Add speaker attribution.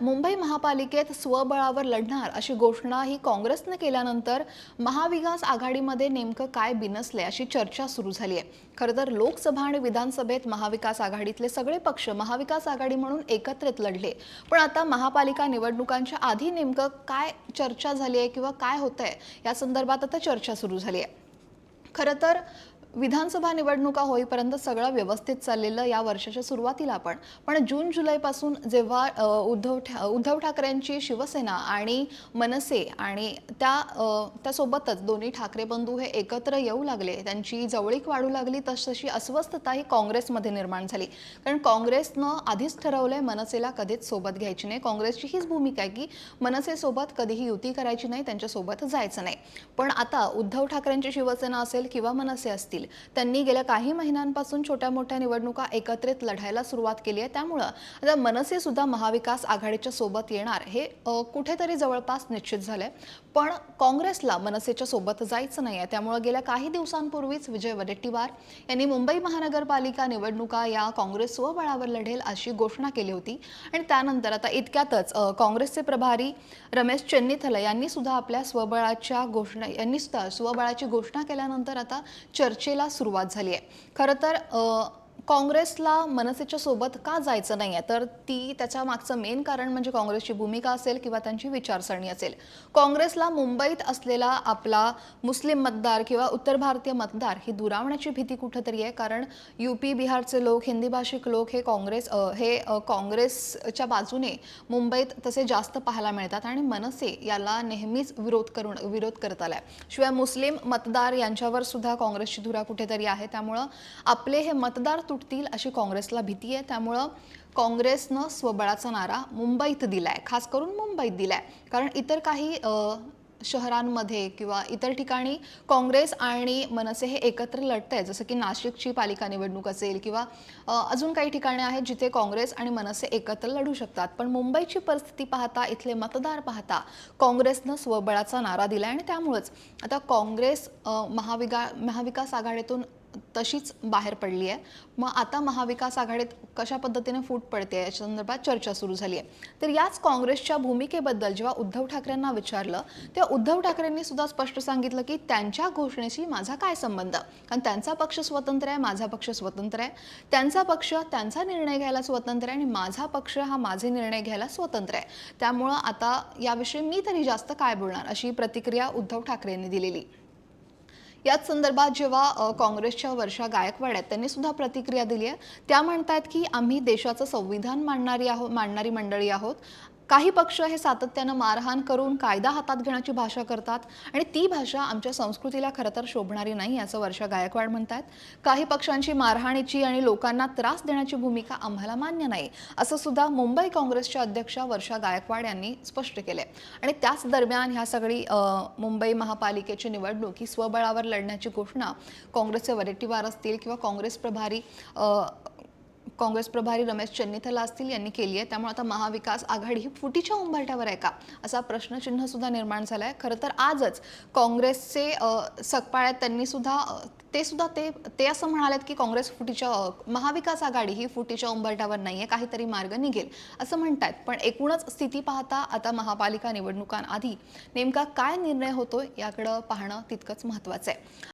Speaker 1: मुंबई महापालिकेत स्वबळावर लढणार अशी घोषणा ही काँग्रेसनं केल्यानंतर महाविकास आघाडीमध्ये नेमकं काय बिनसले अशी चर्चा सुरू झाली आहे खरं तर लोकसभा आणि विधानसभेत महाविकास आघाडीतले सगळे पक्ष महाविकास आघाडी म्हणून एकत्रित लढले. पण आता महापालिका निवडणुकांच्या आधी नेमकं काय चर्चा झाली आहे किंवा काय होतंय या संदर्भात आता चर्चा सुरू झाली आहे खरं तर विधानसभा निवडणुका होईपर्यंत सगळं व्यवस्थित चाललेलं या वर्षाच्या सुरुवातीला पण पण जून जुलैपासून जेव्हा उद्धव ठा उद्धव ठाकरेंची शिवसेना आणि मनसे आणि त्या त्यासोबतच दोन्ही ठाकरे बंधू हे एकत्र येऊ लागले त्यांची जवळीक वाढू लागली तसतशी अस्वस्थता ही काँग्रेसमध्ये निर्माण झाली. कारण काँग्रेसनं आधीच ठरवलंय मनसेला कधीच सोबत घ्यायची नाही. काँग्रेसची हीच भूमिका आहे की मनसेसोबत कधीही युती करायची नाही त्यांच्यासोबत जायचं नाही. पण आता उद्धव ठाकरेंची शिवसेना असेल किंवा मनसे असतील त्यांनी गेल्या काही महिन्यांपासून छोट्या मोठ्या निवडणुका एकत्रित लढायला सुरुवात केली आहे. त्यामुळं आता मनसे सुद्धा महाविकास आघाडीच्या सोबत येणार हे कुठेतरी जवळपास निश्चित झालंय. पण काँग्रेसला मनसेच्या सोबत जायचं नाही आहे त्यामुळं गेल्या काही दिवसांपूर्वीच विजय वडेट्टीवार यांनी मुंबई महानगरपालिका निवडणुका या काँग्रेस स्वबळावर लढेल अशी घोषणा केली होती. आणि त्यानंतर आता इतक्यातच काँग्रेसचे प्रभारी रमेश चेन्नीथल यांनी सुद्धा आपल्या स्वबळाच्या घोषणा यांनी सुद्धा स्वबळाची घोषणा केल्यानंतर आता चर्चेला सुरुवात झाली आहे. खरं तर काँग्रेसला मनसेच्या सोबत का जायचं नाही आहे तर ती त्याच्या मागचं मेन कारण म्हणजे काँग्रेसची भूमिका असेल किंवा त्यांची विचारसरणी असेल. काँग्रेसला मुंबईत असलेला आपला मुस्लिम मतदार किंवा उत्तर भारतीय मतदार ही दुरावण्याची भीती कुठंतरी आहे? कारण युपी बिहारचे लोक हिंदी भाषिक लोक हे काँग्रेस हे काँग्रेसच्या बाजूने मुंबईत तसे जास्त पाहायला मिळतात आणि मनसे याला नेहमीच विरोध करून विरोध करत आलाय. शिवाय मुस्लिम मतदार यांच्यावर सुद्धा काँग्रेसची धुरा कुठेतरी आहे. त्यामुळं आपले हे मतदार तुटतील अशी काँग्रेसला भीती आहे. त्यामुळं काँग्रेसनं स्वबळाचा नारा मुंबईत दिला आहे खास करून मुंबईत दिलाय. कारण इतर काही शहरांमध्ये किंवा इतर ठिकाणी काँग्रेस आणि मनसे हे एकत्र लढत आहे जसं की नाशिकची पालिका निवडणूक असेल किंवा अजून काही ठिकाणे आहेत जिथे काँग्रेस आणि मनसे एकत्र लढू शकतात. पण मुंबईची परिस्थिती पाहता इथले मतदार पाहता काँग्रेसनं स्वबळाचा नारा दिला आणि त्यामुळंच आता काँग्रेस महाविका महाविकास आघाडीतून तशीच बाहेर पडली आहे मग आता महाविकास आघाडीत कशा पद्धतीने फूट पडते याच्या संदर्भात चर्चा सुरू झाली आहे तर याच काँग्रेसच्या भूमिकेबद्दल जेव्हा उद्धव ठाकरेंना विचारलं तेव्हा उद्धव ठाकरेंनी सुद्धा स्पष्ट सांगितलं की त्यांच्या घोषणेशी माझा काय संबंध? कारण त्यांचा पक्ष स्वतंत्र आहे माझा पक्ष स्वतंत्र आहे. त्यांचा पक्ष त्यांचा निर्णय घ्यायला स्वतंत्र आहे आणि माझा पक्ष हा माझे निर्णय घ्यायला स्वतंत्र आहे. त्यामुळं आता याविषयी मी तरी जास्त काय बोलणार अशी प्रतिक्रिया उद्धव ठाकरेंनी दिलेली. याच संदर्भात जेव्हा काँग्रेसच्या वर्षा गायकवाड आहेत त्यांनी सुद्धा प्रतिक्रिया दिली आहे. त्या म्हणतात की आम्ही देशाचं संविधान मांडणारी आहोत मांडणारी मंडळी आहोत. काही पक्ष हे सातत्यानं मारहाण करून कायदा हातात घेण्याची भाषा करतात आणि ती भाषा आमच्या संस्कृतीला खरं तर शोभणारी नाही असं वर्षा गायकवाड म्हणतात काही पक्षांची मारहाणीची आणि लोकांना त्रास देण्याची भूमिका आम्हाला मान्य नाही असं सुद्धा मुंबई काँग्रेसच्या अध्यक्षा वर्षा गायकवाड यांनी स्पष्ट केलंय. आणि त्याच दरम्यान ह्या सगळी मुंबई महापालिकेची निवडणूक ही स्वबळावर लढण्याची घोषणा काँग्रेसचे वडेट्टीवार असतील किंवा काँग्रेस प्रभारी काँग्रेस प्रभारी रमेश चन्नीथला असतील यांनी केली आहे. त्यामुळे आता महाविकास आघाडी ही फुटीच्या उंबरठ्यावर आहे का? असा प्रश्नचिन्ह सुद्धा निर्माण झाला आहे खरं तर आजच काँग्रेसचे सकपाळ्यात सकपाळ आहेत त्यांनी सुद्धा ते सुद्धा ते ते असं म्हणालेत की काँग्रेस फुटीच्या महाविकास आघाडी ही फुटीच्या उंबरठ्यावर नाही आहे काहीतरी मार्ग निघेल. असं म्हणतात पण एकूणच स्थिती पाहता आता महापालिका निवडणुकांआधी नेमका काय निर्णय होतो याकडं पाहणं तितकंच महत्त्वाचं आहे.